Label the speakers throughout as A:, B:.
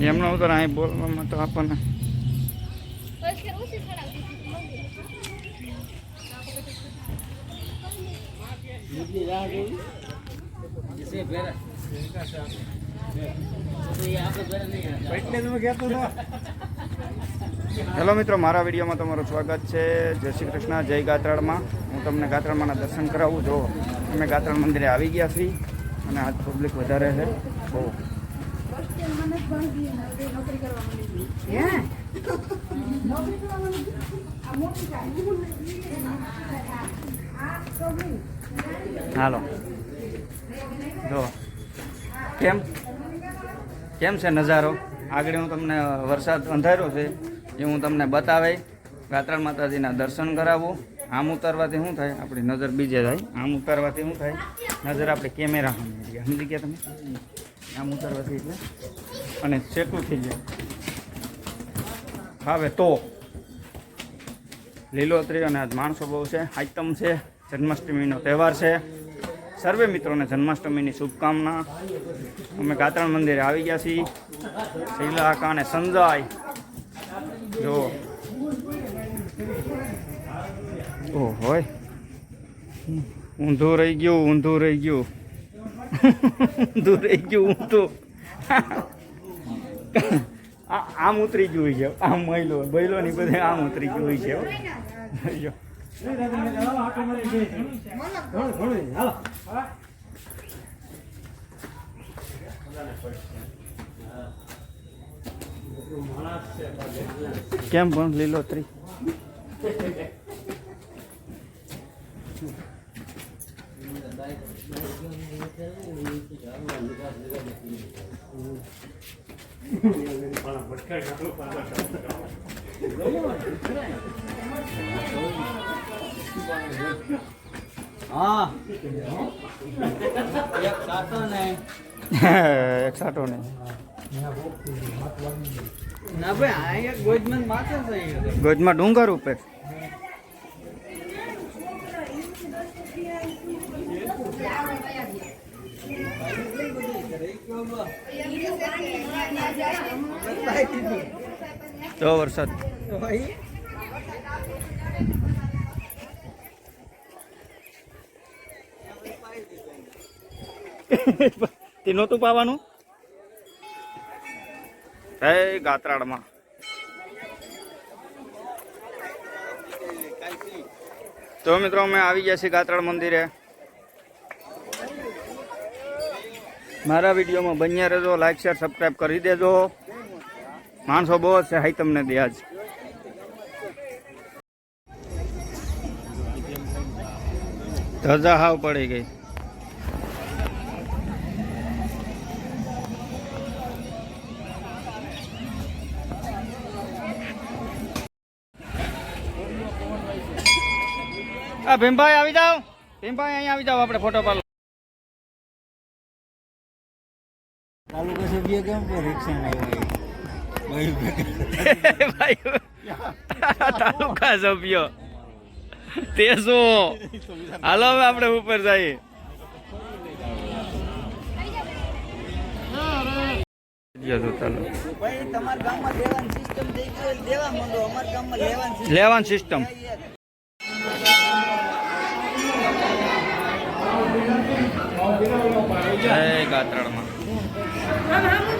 A: એમનો ઉતર અહીં બોલવામાં તો આપણને. હેલો મિત્રો, મારા વિડીયોમાં તમારું સ્વાગત છે. જય શ્રી કૃષ્ણ, જય ગાત્રાળમાં. હું તમને ગાત્રાળમાંના દર્શન કરાવું. જો અમે ગાત્રાળ મંદિરે આવી ગયા છીએ અને આજ પબ્લિક વધારે છે, બહુ હાલો. જો. કેમ? કેમ છે નજારો? આગળ હું તમને વરસાદ અંધાર્યો છે એ હું તમને બતાવે. ગાત્રાળ માતાજીના દર્શન કરાવું. આમ ઉતારવાથી શું થાય? આપણી નજર બીજે થાય આમ ઉતારવાથી શું થાય? નજર આપણે કેમેરા સમજી ગયા તમે? આમ ઉતારવાથી એટલે અને સેટું થઈ જાય. હવે તો લીલોતરી અને આજ માણસો બહુ છે, આઈટમ છે, જન્માષ્ટમીનો તહેવાર છે. સર્વે મિત્રોને જન્માષ્ટમીની શુભકામના. અમે કાતરણ મંદિરે આવી ગયા છીએ. શૈલા કાને સંજય. જો. ઓ હોય. ઊંધું રહી ગયું, ઊંધું રહી ગયું. ઊંધું રહી ગયું, ઊંધું. આમ ઉતરી ગયું છે. આમ મહિલો બૈલો ની બધે આમ ઉતરી ગયું છે. કેમ પણ લીલોતરી?
B: હા એક સાતો ને
A: એક સાટો ને
B: ના ભાઈ આ એક ગોજમન માથે છે અહીંયા
A: ગોજમાં ડુંગર ઉપર તો વરસાદ.
B: તો
A: નહોતું પાવાનું? એ ગાતરાળમાં. તો મિત્રો અમે આવી ગયા છીએ ગાતરાળ મંદિરે. મારા વિડીયોમાં બન્યા રહેજો લાઈક શેર સબસ્ક્રાઈબ કરી દેજો. માણસો બહુ છે હાઈ તમને દે આજ. ધજા હાવ પડી ગઈ. આ ભીમભાઈ આવી જાઓ. ભીમભાઈ અહીંયા આવી જાઓ, આપણે ફોટો પાડો
B: તાલુકા સભ્ય કેમ કે રિક્ષા ભાઈ
A: ભાઈ તાલુકા સભ્યો. તે શું? હાલો હવે આપણે ઉપર જઈએ.
B: લેવાની
A: સિસ્ટમ
B: છે.
A: જય ગાત્રાળમાં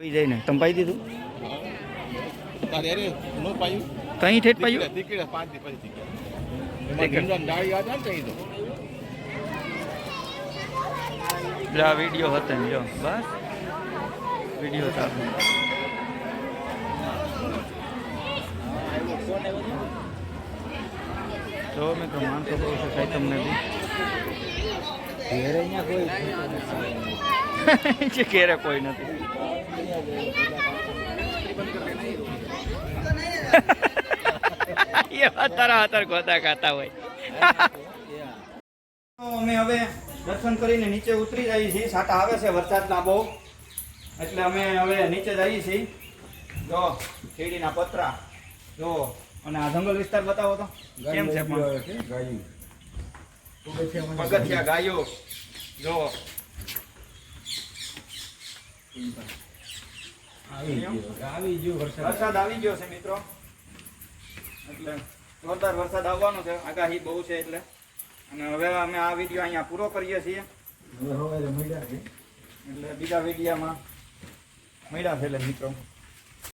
A: પી જઈને તમે પાઈ દીધું
C: તારે અરે નો પાયું
A: તઈ ઠેઠ પાયું?
C: દીકરી પાંચ દી પછી આ
A: વીડિયો હતો ને જો બસ. વીડિયો ચાલુ તો મિત્રો માણસો બહુ છે કાંઈ તમને બી.
B: ઘેરે કોઈ
A: નથી. એવા તારા હાથર ગોતા ખાતા હોય. અમે હવે દર્શન કરીને નીચે ઉતરી જઈએ છીએ. સાટા આવે છે વરસાદના બહુ. એટલે અમે હવે નીચે જઈએ છીએ. જો શેરડીના પતરા. જો અને આ જંગલ વિસ્તાર બતાવો તો. કેમ છે પણ? પગથિયા ગાયો. જો. વરસાદ આવી ગયો છે મિત્રો. એટલે જોરદાર વરસાદ આવવાનો છે. આગાહી બહુ છે એટલે. અને હવે અમે આ વીડિયો અહીંયા પૂરો કરીએ છીએ. એટલે બીજા વિડીયામાં મળ્યા છે એટલે મિત્રો.